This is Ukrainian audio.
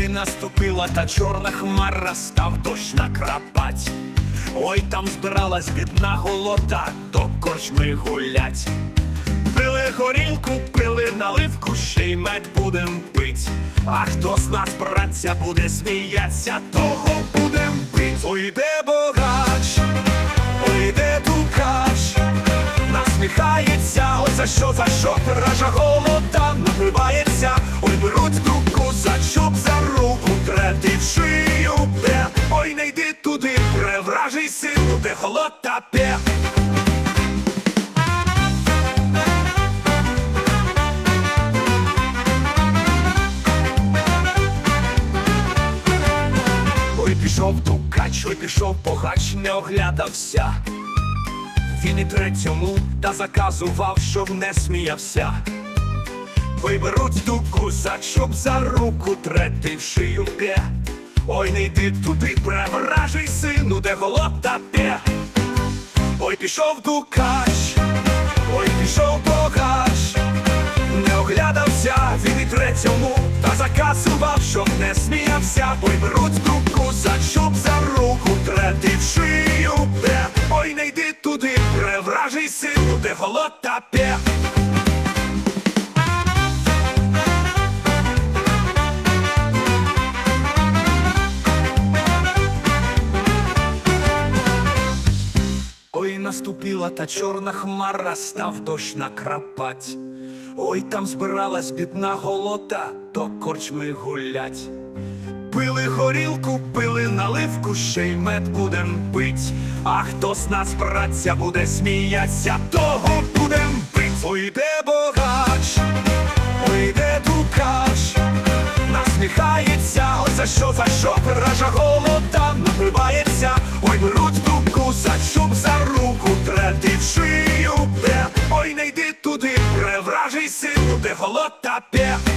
наступила та чорна хмара, став дощ накрапать. Ой, там збиралась бідна голота, до корчми гулять. Пили горілку, пили наливку, ще й мед будем пить. А хто з нас, братця, буде сміятися, того будем пить. Ой, йде богач, ой, йде дукач, насміхається, ой за що, за що, ража голода трети в шию, пе. Ой, не йди туди, превражий силу, де холода пе. Ой, пішов тукач, ой, пішов погач, не оглядався. Він і третьому та заказував, щоб не сміявся. Ой, беруть туку за чуб, за руку, трети в шию п'є. Ой, не йди туди, превражий сину, де голота п'є. Ой, пішов дукач, ой, пішов погач, не оглядався, він і третьому та заказував, щоб не сміявся. Ой, беруть руку за чуб, за руку, трети в шию п'є. Ой, не йди туди, превражий сину, де голота п'є. Наступила та чорна хмара, став дощ накрапать. Ой, там збиралась бідна голота, до корчми гулять. Пили горілку, пили наливку, ще й мед будем пить. А хто з нас, братця, буде сміятися, того будем пить. Йде богач, ой, йде дукач, насміхається, ой за що, за що, ража голода напивається, ой, беруть дуку за руку, шию, пе. ой, не йди туди, превражий силу, де голота п'є.